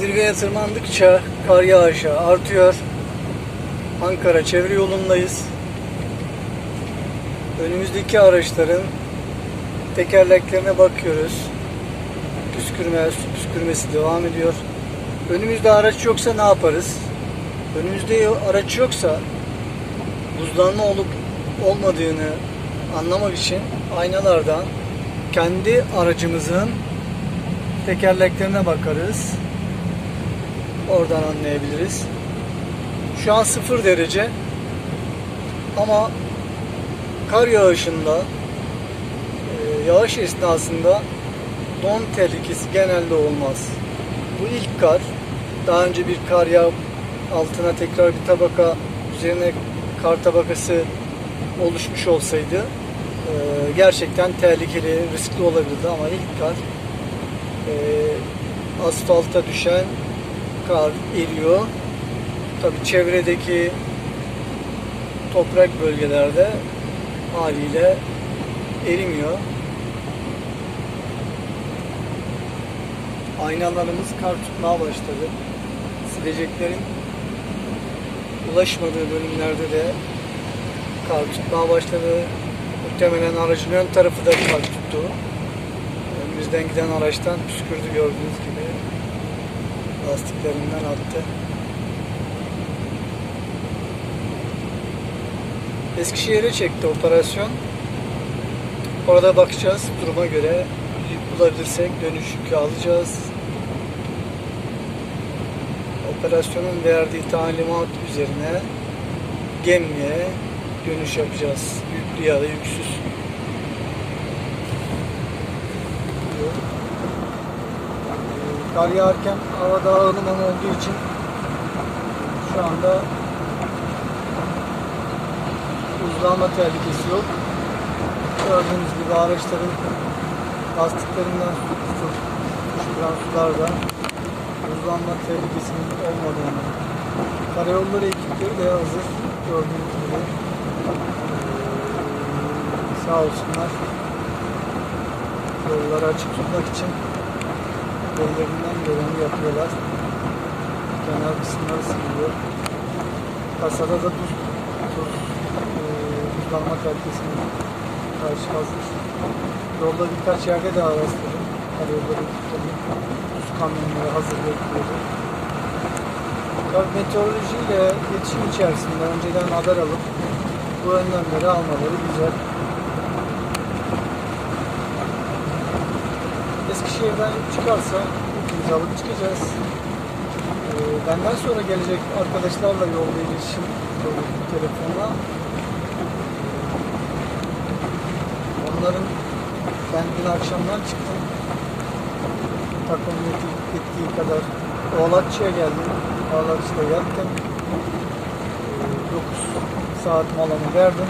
Zirveye tırmandıkça kar yağışı artıyor. Ankara çevre yolundayız. Önümüzdeki araçların tekerleklerine bakıyoruz. Püskürme, su püskürmesi devam ediyor. Önümüzde araç yoksa ne yaparız? Önümüzde araç yoksa buzlanma olup olmadığını anlamak için aynalardan kendi aracımızın tekerleklerine bakarız. Oradan anlayabiliriz. Şu an sıfır derece ama kar yağışında e, yağış esnasında don tehlikesi genelde olmaz. Bu ilk kar. Daha önce bir kar yağıp altına tekrar bir tabaka üzerine kar tabakası oluşmuş olsaydı e, gerçekten tehlikeli, riskli olabilirdi ama ilk kar e, asfalta düşen kar eriyor. Tabi çevredeki toprak bölgelerde haliyle erimiyor. Aynalarımız kar tutmaya başladı. Sileceklerin ulaşmadığı bölümlerde de kar tutmaya başladı. Muhtemelen aracın ön tarafı da kar tuttu. Önümüzden giden araçtan püskürdü gördüğünüz gibi. Lastiklerinden attı. Eskişehir'e çekti operasyon. Orada bakacağız duruma göre. Bulabilirsek dönüş yükü alacağız. Operasyonun verdiği talimat üzerine gemiye dönüş yapacağız. Yüklü ya da yüksüz. Kar yağarken hava daha ılıman olduğu için şu anda buzlanma tehlikesi yok. Gördüğünüz gibi araçların lastiklerinden su tutup fışkıran sularda buzlanma tehlikesinin olmadığını. Karayolları ekipleri de hazır. Gördüğünüz gibi sağ olsunlar. Yolları açık tutmak için ellerinden geleni yapıyorlar. Kenar kısımları siliyor. Kasada da tuz, tuz e, buzlanma kalitesine karşı hazır. Yolda birkaç yerde daha rastladım. Karayolları ekipleri tuz kamyonları hazır bekliyordu. Tabii meteorolojiyle iletişim içerisinde önceden haber alıp bu önlemleri almaları güzel. Eskişehir'den çıkarsa biz alıp çıkacağız. Ee, benden sonra gelecek arkadaşlarla yolda iletişim telefonla. Onların ben dün akşamdan çıktım. Takımın yeti- yettiği kadar Oğlakçı'ya geldim. Oğlakçı'da yattım. 9 saat molamı verdim.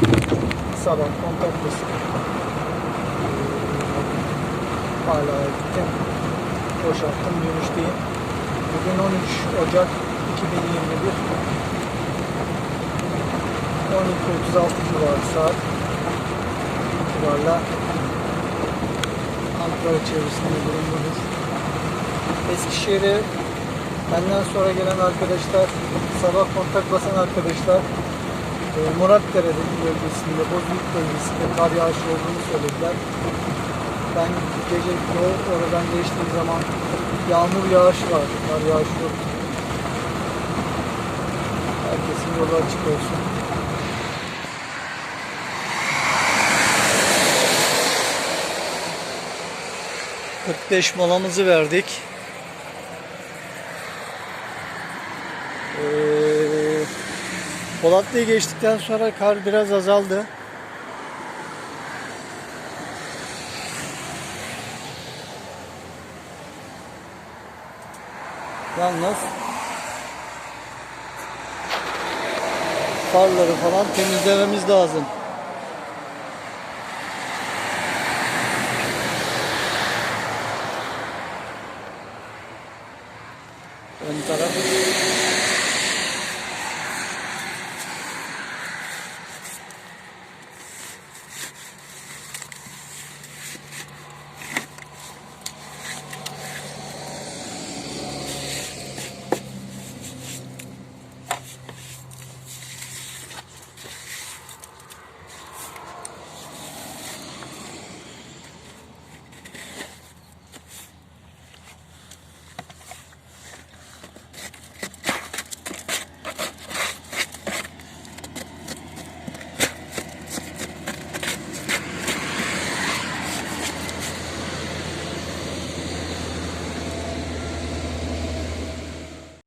Sabah kontak basıp hala gittim. Boşalttım dönüşteyim. Bugün 13 Ocak 2021 12.36 civarı saat civarla Ankara çevresinde bulunduğumuz Eskişehir'e benden sonra gelen arkadaşlar sabah kontak basan arkadaşlar e, Muratdere'deki bölgesinde, Bozüyük bölgesinde kar yağışı olduğunu söylediler. Ben gece oradan geçtiğim zaman yağmur yağışı var, kar yağışı yok. Herkesin yolu açık olsun. ...45 molamızı verdik. Ee, Polatlı'yı geçtikten sonra kar biraz azaldı. Yalnız farları falan temizlememiz lazım. Ön taraf